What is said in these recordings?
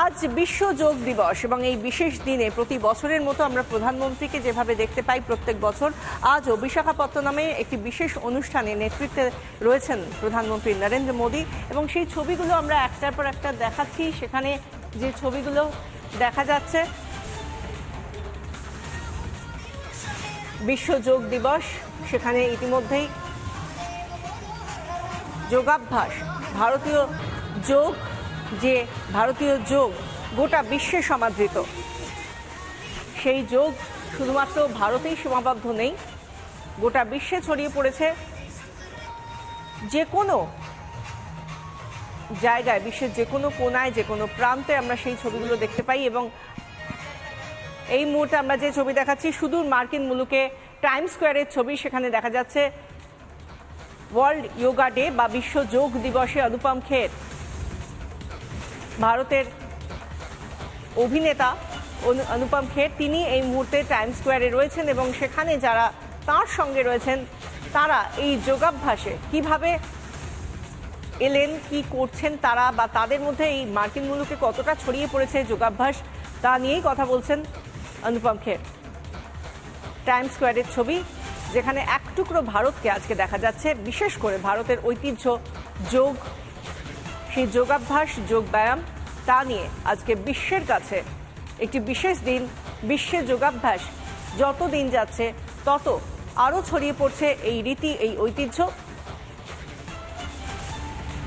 আজ বিশ্ব যোগ দিবস এবং এই বিশেষ দিনে প্রতি বছরের মতো আমরা প্রধানমন্ত্রীকে যেভাবে দেখতে পাই প্রত্যেক বছর আজও বিশাখাপত্তনমে একটি বিশেষ অনুষ্ঠানে নেতৃত্বে রয়েছেন প্রধানমন্ত্রী নরেন্দ্র মোদী এবং সেই ছবিগুলো আমরা একটার পর একটা দেখাচ্ছি। সেখানে যে ছবিগুলো দেখা যাচ্ছে, বিশ্ব যোগ দিবস, সেখানে ইতিমধ্যেই যোগাভ্যাস, ভারতীয় যোগ যে ভারতীয় যোগ গোটা বিশ্বে সমাদৃত। সেই যোগ শুধুমাত্র ভারতেই সীমাবদ্ধ নেই, গোটা বিশ্বে ছড়িয়ে পড়েছে। যে কোনো জায়গায়, বিশ্বের যে কোনো কোনায় যে কোনো প্রান্তে আমরা সেই ছবিগুলো দেখতে পাই এবং এই মুহূর্তে আমরা যে ছবি দেখাচ্ছি সুদূর মার্কিন মুলুকে টাইম স্কোয়ারের ছবি, সেখানে দেখা যাচ্ছে ওয়ার্ল্ড যোগা ডে বা বিশ্ব যোগ দিবসে অনুপম খের। ভারতের অভিনেতা অনু- অনুপম খের, তিনি এই মুহূর্তে টাইম স্কোয়ারে রয়েছেন এবং সেখানে যারা তার সঙ্গে রয়েছেন, তারা এই যোগাভ্যাসে কীভাবে এলেন, কি করছেন তারা বা তাদের মধ্যে এই মার্কিন মুলুকে কতটা ছড়িয়ে পড়েছে যোগাভ্যাস, তা নিয়েই কথা বলছেন অনুপম খের। টাইম স্কোয়ারের ছবি, যেখানে এক টুকরো ভারতকে আজকে দেখা যাচ্ছে, বিশেষ করে ভারতের ঐতিহ্য, যোগ সেই যোগাভ্যাস যোগ ব্যায়াম তা নিয়ে আজকে বিশ্বের কাছে একটি বিশেষ দিন, বিশ্বে যোগাভ্যাস। যত দিন যাচ্ছে, তত আরও ছড়িয়ে পড়ছে এই রীতি, এই ঐতিহ্য।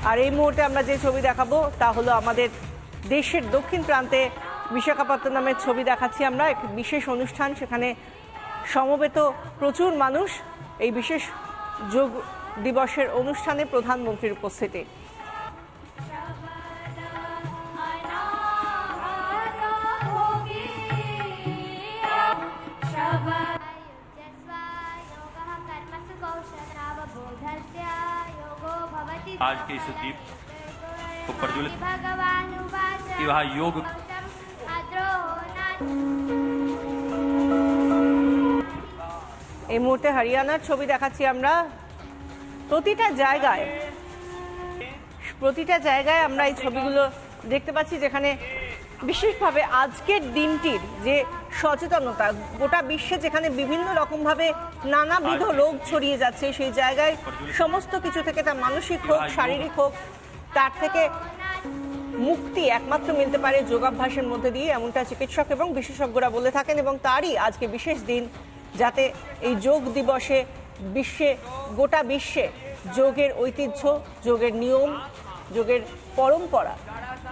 আর এই মুহূর্তে আমরা যে ছবি দেখাবো, তা হলো আমাদের দেশের দক্ষিণ প্রান্তে বিশাখাপত্তনমের ছবি দেখাচ্ছি আমরা। এক বিশেষ অনুষ্ঠান, সেখানে সমবেত প্রচুর মানুষ এই বিশেষ যোগ দিবসের অনুষ্ঠানে প্রধানমন্ত্রীর উপস্থিতি। आज के इस दीप को प्रज्वलित भगवान कि वह योग এই মুহূর্তে হরিয়ানার ছবি দেখাচ্ছি আমরা প্রতিটা জায়গায় প্রতিটা জায়গায় আমরা এই ছবিগুলো দেখতে পাচ্ছি যেখানে বিশেষভাবে আজকের দিনটির যে সচেতনতা। গোটা বিশ্বে যেখানে বিভিন্ন রকমভাবে নানাবিধ রোগ ছড়িয়ে যাচ্ছে সেই জায়গায় সমস্ত কিছু থেকে তা মানসিক হোক শারীরিক হোক তার থেকে মুক্তি একমাত্র মিলতে পারে যোগাভ্যাসের মধ্যে দিয়ে এমনটা চিকিৎসক এবং বিশেষজ্ঞরা বলে থাকেন এবং তারই আজকে বিশেষ দিন যাতে এই যোগ দিবসে বিশ্বে গোটা বিশ্বে যোগের ঐতিহ্য যোগের নিয়ম যোগের পরম্পরা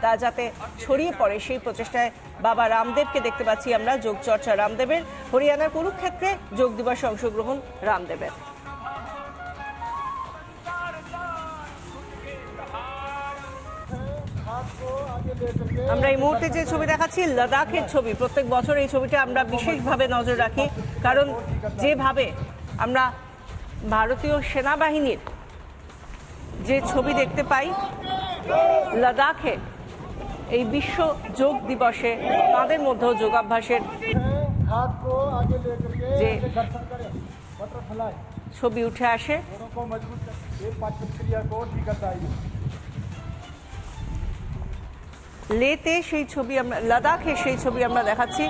তা যাতে ছড়িয়ে পড়ে, সেই প্রচেষ্টায় বাবা রামদেবকে দেখতে পাচ্ছি আমরা যোগ চর্চা রামদেবের। হরিয়ানার কুরুক্ষেত্রে যোগ দিবসে অংশগ্রহণ রামদেবের। আমরা এই মুহূর্তে যে ছবি দেখাচ্ছি, লাদাখের ছবি। প্রত্যেক বছর এই ছবিটা আমরা বিশেষভাবে নজর রাখি, কারণ যেভাবে আমরা ভারতীয় সেনাবাহিনীর যে ছবি দেখতে পাই, লাদাখে এই বিশ্ব যোগ দিবসে তাদের মধ্যেও যোগাভ্যাসের हाथ को आगे लेकर के जी। ऐसे घर्षण करें बटरफ्लाई ছবি उठे আসে दोनों को मजबूत करें ये पाचन क्रिया को ठीक करता है ये। লেতে সেই ছবি আমরা লাদাখে সেই ছবি আমরা দেখাচ্ছি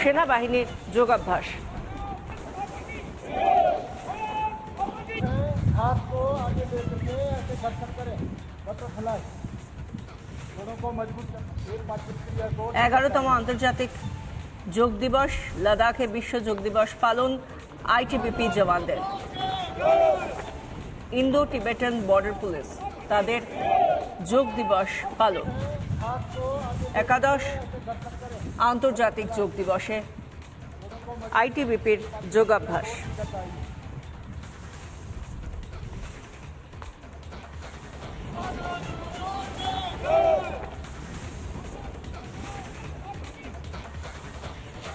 সেনাবাহিনীর যোগাভ্যাস हाथ को आगे लेकर के ऐसे घर्षण करें बटरफ्लाई दोनों को मजबूत करें ये पाचन क्रिया को এগারোতম আন্তর্জাতিক যোগ দিবস লাদাখে বিশ্ব যোগ দিবস পালন আইটিবিপি জওয়ানদের ইন্দো টিবেটান বর্ডার পুলিশ, তাদের যোগ দিবস পালন। একাদশ আন্তর্জাতিক যোগ দিবসে আইটিবিপির যোগাভ্যাস।